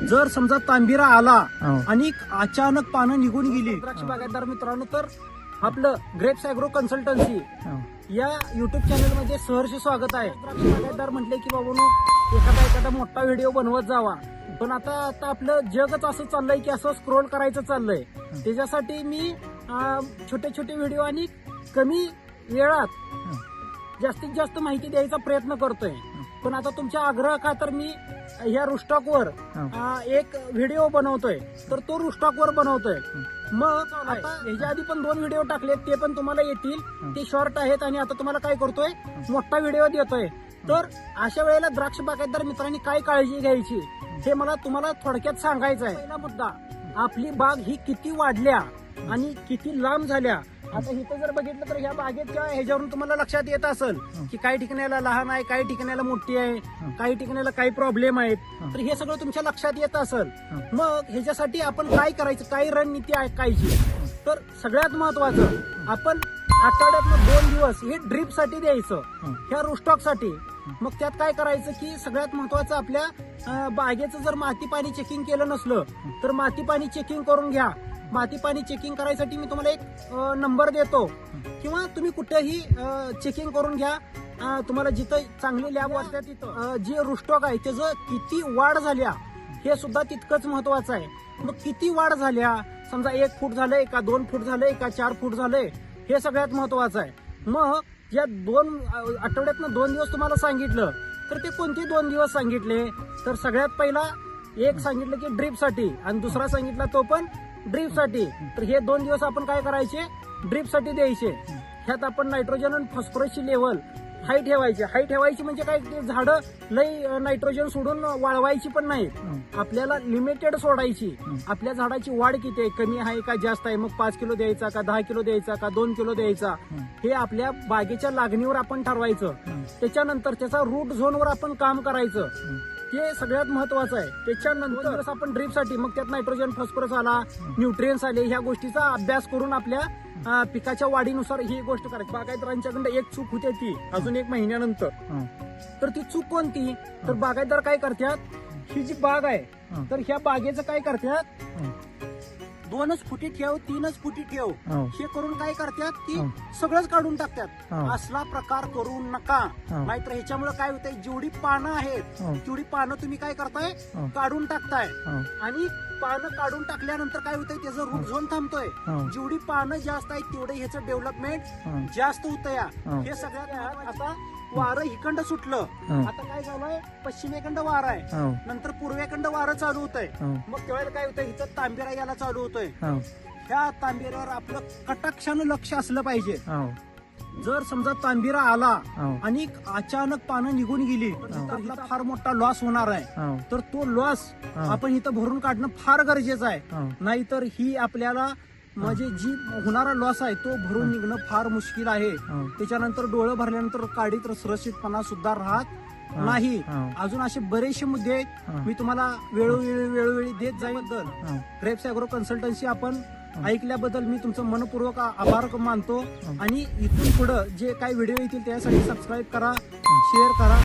जर समजा तांबिरा आला हो. आणि अचानक पानं निघून गेली. द्राक्ष बागायतदार मित्रांनो तर आपलं ग्रेप्स अॅग्रो कन्सल्टन्सी हो. या युट्यूब चॅनलमध्ये सहर्ष स्वागत आहे. द्राक्ष बागायतदार म्हटले की बाबा एखादा एखादा मोठा व्हिडिओ बनवत जावा. पण आता आता आपलं जगच असं चाललंय की असं स्क्रोल करायचं चाललंय. त्याच्यासाठी मी छोटे छोटे व्हिडिओ आणि कमी वेळात जास्तीत जास्त माहिती द्यायचा प्रयत्न करतोय. पण आता तुमच्या आग्रह का तर मी ह्या रुस्टॉकवर एक व्हिडिओ बनवतोय. तर तो रुस्टॉकवर बनवतोय. मग आता ह्याच्या आधी पण दोन व्हिडिओ टाकले ते पण तुम्हाला येतील. ते शॉर्ट आहेत आणि आता तुम्हाला काय करतोय मोठा व्हिडिओ देतोय. तर अशा वेळेला द्राक्ष बागायतदार मित्रांनी काय काळजी घ्यायची हे. मला तुम्हाला थोडक्यात सांगायचं आहे पहिला मुद्दा. आपली बाग ही किती वाढल्या आणि किती लांब झाल्या आता इथं जर बघितलं तर ह्या बागेत किंवा ह्याच्यावरून तुम्हाला लक्षात येत असेल की काही ठिकाणाला लहान आहे काही ठिकाणाला मोठी आहे काही ठिकाणाला काही प्रॉब्लेम आहेत. तर हे सगळं तुमच्या लक्षात येत असेल. मग ह्याच्यासाठी आपण काय करायचं? काय रणनीती आहे ऐकायची तर सगळ्यात महत्वाचं आपण आठवड्यातनं दोन दिवस हे ड्रीपसाठी द्यायचं ह्या रुस्टॉकसाठी मग त्यात काय करायचं की सगळ्यात महत्वाचं आपल्या बागेचं जर माती पाणी चेकिंग केलं नसलं तर माती पाणी चेकिंग करून घ्या. माती पाणी चेकिंग करायसाठी मी तुम्हाला एक नंबर देतो. किंवा तुम्ही कुठेही चेकिंग करून घ्या. तुम्हाला जिथं चांगली लॅब वाटते तिथं. जे रुस्टॉक आहे त्याचं किती वाढ झाल्या हे सुद्धा तितकंच महत्वाचं आहे. मग किती वाढ झाल्या समजा एक फूट झालंय का दोन फूट झालंय का चार फूट झालंय हे सगळ्यात महत्वाचं आहे. मग या दोन आठवड्यातनं दोन दिवस तुम्हाला सांगितलं तर ते कोणते दोन दिवस सांगितले? तर सगळ्यात पहिला एक सांगितलं की ड्रीपसाठी आणि दुसरा सांगितला तो पण ड्रीपसाठी तर हे दोन दिवस आपण काय करायचे? ड्रीपसाठी द्यायचे. ह्यात आपण नायट्रोजन आणि फॉस्फरसची लेवल हाय ठेवायची. हाय ठेवायची म्हणजे काय? ते झाडं लई नायट्रोजन सोडून वाळवायची पण नाहीत. आपल्याला लिमिटेड सोडायची. आपल्या झाडाची वाढ किती आहे? कमी आहे का जास्त आहे? मग पाच किलो द्यायचा का दहा किलो द्यायचा का दोन किलो द्यायचा? हे आपल्या बागेच्या लागणीवर आपण ठरवायचं. त्याच्यानंतर त्याचा रूट झोनवर आपण काम करायचं. ते सगळ्यात महत्वाचं आहे. त्याच्यानंतर आपण ड्रीपसाठी मग त्यात नायट्रोजन फॉस्फरस आला न्यूट्रियन्स आले ह्या गोष्टीचा अभ्यास करून आपल्या पिकाच्या वाढीनुसार ही गोष्ट करायची. बागायतदारांच्याकडे एक चूक होते ती अजून एक महिन्यानंतर. तर ती चूक कोणती? तर बागायतदार काय करतात? ही जी बाग आहे तर ह्या बागेचं काय करतात? दोनच फुटी ठेव तीनच फुटी ठेव हे करून काय करतात की हो. सगळंच काढून टाकतात हो. असला प्रकार करू नका हो. नाहीतर ह्याच्यामुळे काय होतंय जेवढी पानं आहेत हो. तेवढी पानं तुम्ही काय करताय हो. काढून टाकताय आणि पानं काढून टाकल्यानंतर काय होतंय त्याचं रूट झोन थांबतोय. हो. जेवढी पानं जास्त आहेत तेवढे ह्याचं डेव्हलपमेंट जास्त होतं या हे. सगळ्यात आता वारं इकंड सुटलं. हो. आता काय झालंय पश्चिमेकडं वारं आहे. नंतर पूर्वेकडं वारं चालू होत आहे मग त्यावेळेला काय होतंय इथं तांबिरा यायला चालू होतोय. ह्या तांबिरावर आपलं कटाक्षानं लक्ष असलं पाहिजे. जर समजा तांबिरा आला आणि अचानक पानं निघून गेली तर हिला फार मोठा लॉस होणार आहे. तर तो लॉस आपण इथं भरून काढणं फार गरजेचं आहे. नाहीतर ही आपल्याला म्हणजे जी होणारा लॉस आहे तो भरून निघणं फार मुश्किल आहे. त्याच्यानंतर डोळं भरल्यानंतर काढीत सुरक्षितपणा सुद्धा राहत नाही. अजून असे बरेचसे मुद्दे आहेत. मी तुम्हाला वेळोवेळी वेळोवेळी देत जाईबद्दल रेप्स अॅग्रो कन्सल्टन्सी आपण ऐकल्याबद्दल मी तुमचं मनपूर्वक आभार मानतो. आणि इथून पुढं जे काही व्हिडिओ येतील त्यासाठी सबस्क्राईब करा शेअर करा.